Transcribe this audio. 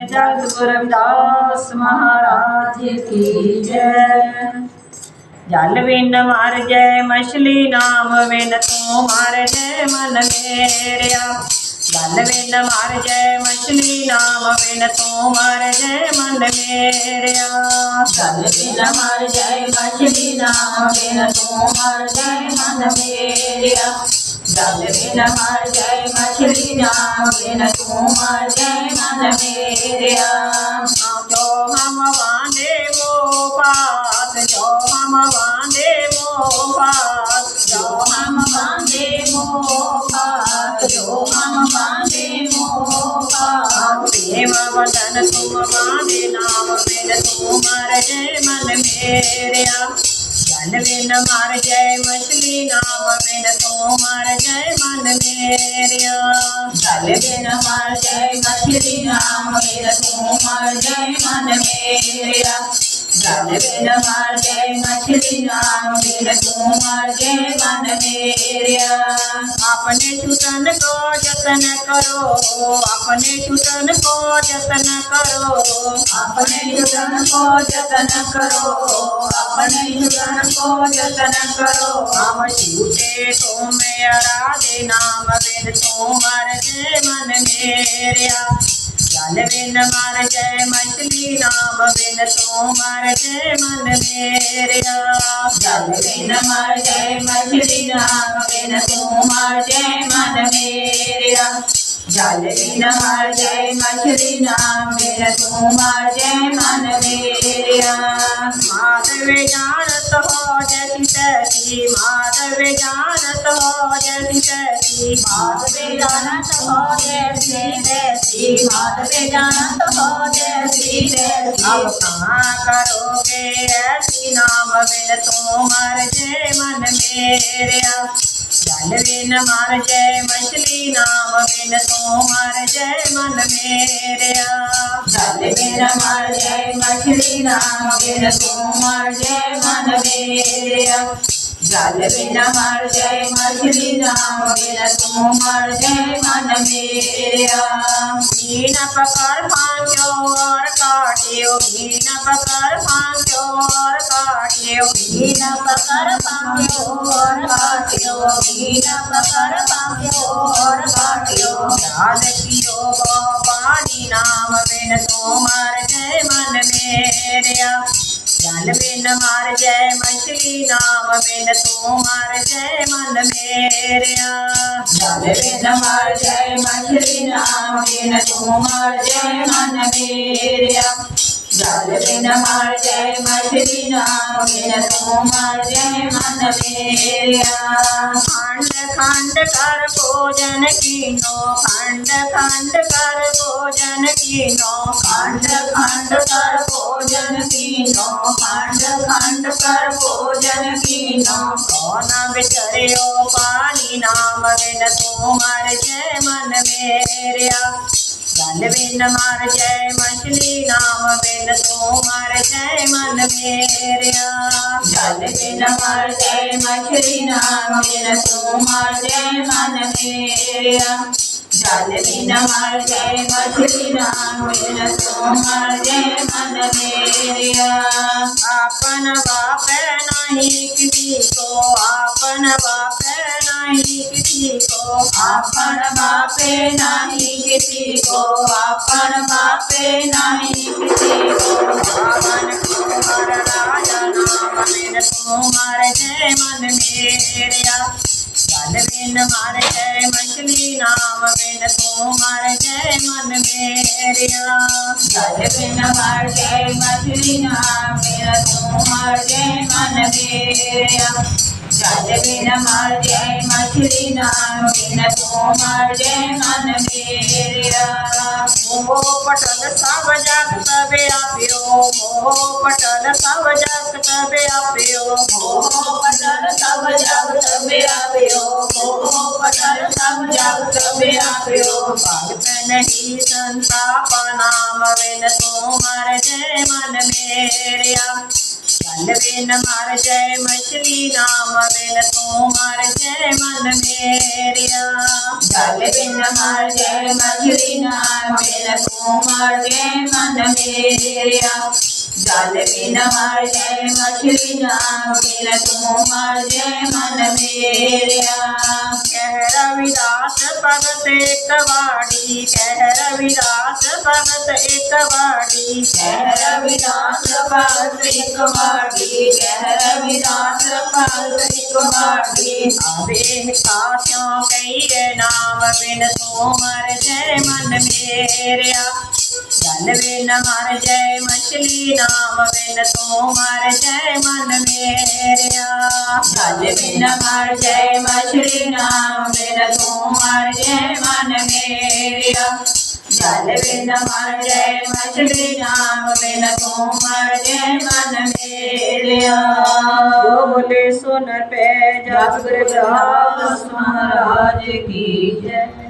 जगतगुरु रविदास महाराज की जय जल बिन मार जय मछली नाम बिन तू मार जय मन मेरिया जल बिन मार जय मछली नाम बिन तू मार जय मन मेरिया जल बिन मर जय मछली नाम बिन तू मर जय मन मेरिया जल बिन मर जय मछली नाम बिन तू मर जय मन मेरिया जो हम बांधे वो पास, जो हम बांधे वो पास, जो हम बांधे मोह पात जो हम बांधे मोह पात प्रेम वचन तुम बांधे नाम, बिन तू मर जय मन मेरिया जल बिन मार जय मछली नाम बिन तू मर जय मन मेरिया जल बिन मर जय मछली नाम बिन तू मर जय बिन मर जय मछली नाम बिन तू मर मन मेरिया अपने छुटन को जतन करो अपने छुटन को जतन करो अपने जुटन को जतन करो अपने जुटन को जतन करो। हम छूटे मेरा दे नाम बिन तू मर जय मन मेरिया। जल बिन मर जय मछली नाम बिन तू मर जय मन मेरिया जल बिन मर जय मछली नाम बिन तू मर जय मन मेरिया जल बिन मर जय मछली नाम बिन तू मर जय मन मेरिया माधव जानत हो जैसी तैसी, माधव जानत हो जैसी तैसी माधवे जानत हो जैसी तैसी माधवे जानत हो जैसी अब तैसी कहाँ करोगे ऐसी नाम बिन तुम मर जय मन मेरे जल बिन मर जय मछली नाम बिन तुम मर जय मन मेरे जल बिन मर जय मछली नाम बिन तू मर जय मन मेरिया जल बिन मर जय मछली नाम बिन तू मर जय मन मेरिया मीन पकड़ फांक्यो और काटियो मीन पकड़ फांक्यो और काटियो मीन पकड़ पाक्यो और काटियो मीन पकड़ पाक्यो और काटियो याद कियो वो पानी नाम बिन तो मार जय मन मेरिया जल बिन मार जय मछली नाम बिन तो मार जय मन मेरिया जल बिन मर जय मछली नाम बिन तू मर जय मन मेरिया जल बिन मर जय मछली नाम बिन तू मर जय मन मेरिया खंड खंड कर भोजन कीनो खंड खंड कर भोजन कीनो खंड खंड कर भोजन कीनो खंड खंड कर भोजन कीनो कौन बिचरियो पानी नाम बिन तू मर जय मन मेरिया जल बिन मर जय मछली नाम बिन तू मर मन मेरिया जल बिन मर जय मछली नाम बिन तू मर मन मेरिया जल बिन मर जय मछली नाम बिन तू मर मन मेरिया आपन बाप नहीं किसी को, आपन बाप नहीं आपन बापे नहीं किसी को आपन बापे नहीं किसी को पावन कुमार राजा नाम बिन तुम्हार जय मन मेरिया जल बिन मार जय मछली नाम बिन तुम्हार जय मन मेरिया जल बिन मर जय मछली नाम बिन तू मर जय मर जय मछली नाम बिन तू मर जय मन मेरिया मोह पटल सब जग तबे आप्यो मोह पटल सब जग तबे आप्यो मोह पटल सब जग तबे आप्यो मोह पटल सब जग तबे आप्यो भक्त नहीं संताप नाम बिन तुम्हार जय मन मेरिया बिन मर जाए मछली नाम बिन तू मार जय मन मेरिया। जल बिन मर जाए मछली नाम बिन तू मर जाए मन मेरिया। जल बिन मर जाए मछली नाम बिन तू मार जाए मन मेरिया। कह रविदास भगत एक वाड़ी कह रविदास भगत एक वाड़ी कह रविदास भगत एक बाड़ी कह रविदास भगत एक बाड़ी आवे काश्यों कहिए नाम बिन तू मर जय मन मेरिया जल बिन मर जय मछली नाम बिन तू मर जय मन मेरिया जल बिन मर जय मछली नाम बिन तू मर जय मन मेरिया जल बिन मर जय मछली नाम बिन मन मेरिया जो सुन पे जग जगदास महाराज की जय।